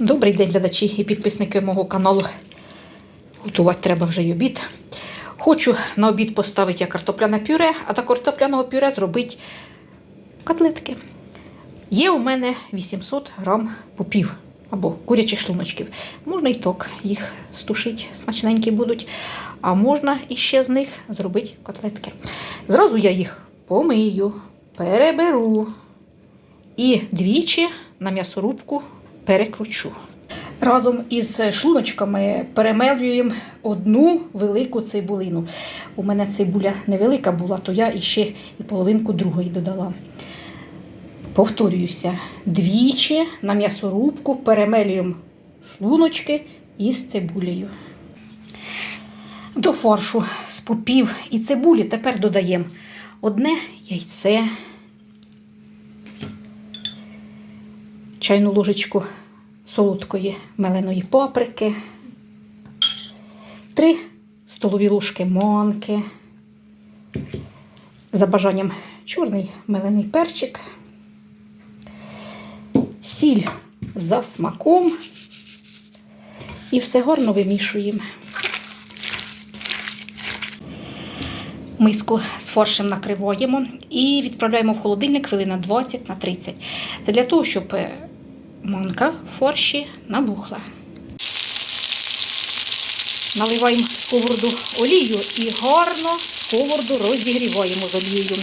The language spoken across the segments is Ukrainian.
Добрий день, глядачі і підписники мого каналу. Готувати треба вже й обід. Хочу на обід поставити я картопляне пюре, а до картопляного пюре зробити котлетки. Є у мене 800 грам пупів або курячих шлуночків. Можна і так їх стушити, смачненькі будуть. А можна іще з них зробити котлетки. Зразу я їх помию, переберу і двічі на м'ясорубку перекручу. Разом із шлуночками перемелюємо одну велику цибулину. У мене цибуля невелика була, то я іще і половинку другої додала. Повторююся, двічі на м'ясорубку перемелюємо шлуночки із цибулею. До фаршу з пупів і цибулі тепер додаємо одне яйце, чайну ложечку солодкої меленої паприки, 3 столові ложки манки, за бажанням чорний мелений перчик, сіль за смаком і все гарно вимішуємо. Миску з фаршем накриваємо і відправляємо в холодильник хвилин на 20 на 30. Це для того, щоб е, манка в фарші набухла. Наливаємо в сковороду олію і гарно сковороду розігріваємо з олією.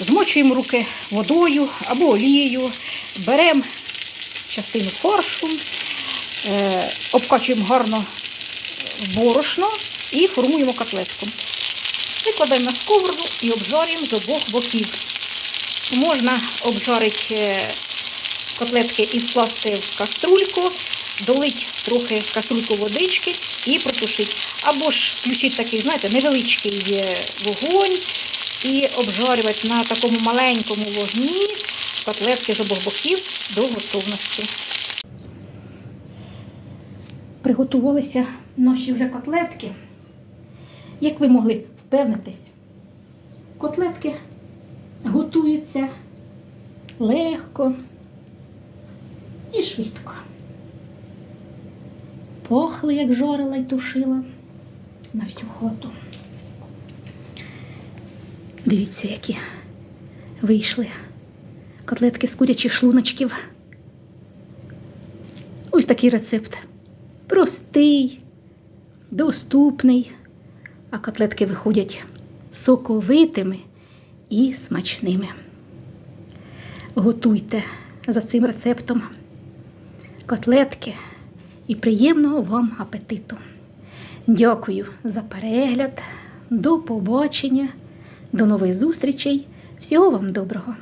Змочуємо руки водою або олією, беремо частину фаршу, е, обкачуємо гарно борошно і формуємо котлетку. Викладаємо на сковороду і обжарюємо з обох боків. Можна обжарити е, котлетки і скласти в каструльку, долить трохи каструльку водички і протушити. Або ж включити такий, знаєте, невеличкий вогонь і обжарювати на такому маленькому вогні котлетки з обох боків до готовності. Приготувалися наші вже котлетки. Як ви могли впевнитись, котлетки готуються легко і швидко. Пахли, як жарила й тушила на всю хату. Дивіться, які вийшли котлетки з курячих шлуночків. Ось такий рецепт. Простий, доступний, а котлетки виходять соковитими і смачними. Готуйте за цим рецептом котлетки і приємного вам апетиту. Дякую за перегляд. До побачення, до нових зустрічей. Всього вам доброго!